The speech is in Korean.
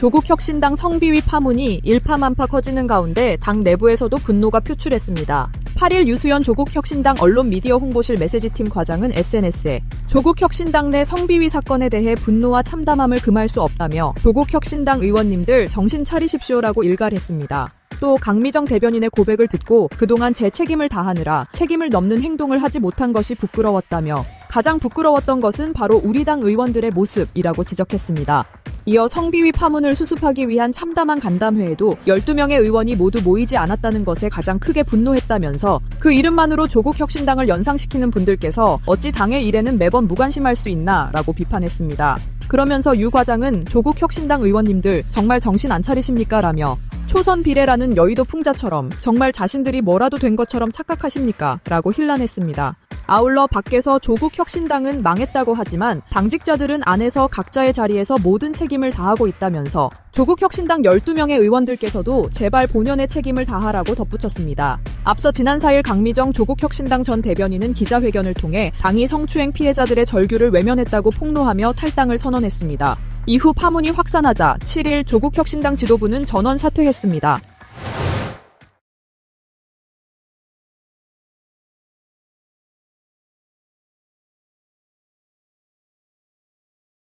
조국 혁신당 성비위 파문이 일파만파 커지는 가운데 당 내부에서도 분노가 표출했습니다. 8일 유수연 조국 혁신당 언론 미디어 홍보실 메시지팀 과장은 SNS에 조국 혁신당 내 성비위 사건에 대해 분노와 참담함을 금할 수 없다며 조국 혁신당 의원님들 정신 차리십시오라고 일갈했습니다. 또 강미정 대변인의 고백을 듣고 그동안 제 책임을 다하느라 책임을 넘는 행동을 하지 못한 것이 부끄러웠다며 가장 부끄러웠던 것은 바로 우리 당 의원들의 모습이라고 지적했습니다. 이어 성비위 파문을 수습하기 위한 참담한 간담회에도 12명의 의원이 모두 모이지 않았다는 것에 가장 크게 분노했다면서 그 이름만으로 조국 혁신당을 연상시키는 분들께서 어찌 당의 일에는 매번 무관심할 수 있나 라고 비판했습니다. 그러면서 유 과장은 조국 혁신당 의원님들 정말 정신 안 차리십니까? 라며 초선 비례라는 여의도 풍자처럼 정말 자신들이 뭐라도 된 것처럼 착각하십니까? 라고 힐난했습니다. 아울러 밖에서 조국 혁신당은 망했다고 하지만 당직자들은 안에서 각자의 자리에서 모든 책임을 다하고 있다면서 조국 혁신당 12명의 의원들께서도 제발 본연의 책임을 다하라고 덧붙였습니다. 앞서 지난 4일 강미정 조국 혁신당 전 대변인은 기자회견을 통해 당이 성추행 피해자들의 절규를 외면했다고 폭로하며 탈당을 선언했습니다. 이후 파문이 확산하자 7일 조국 혁신당 지도부는 전원 사퇴했습니다.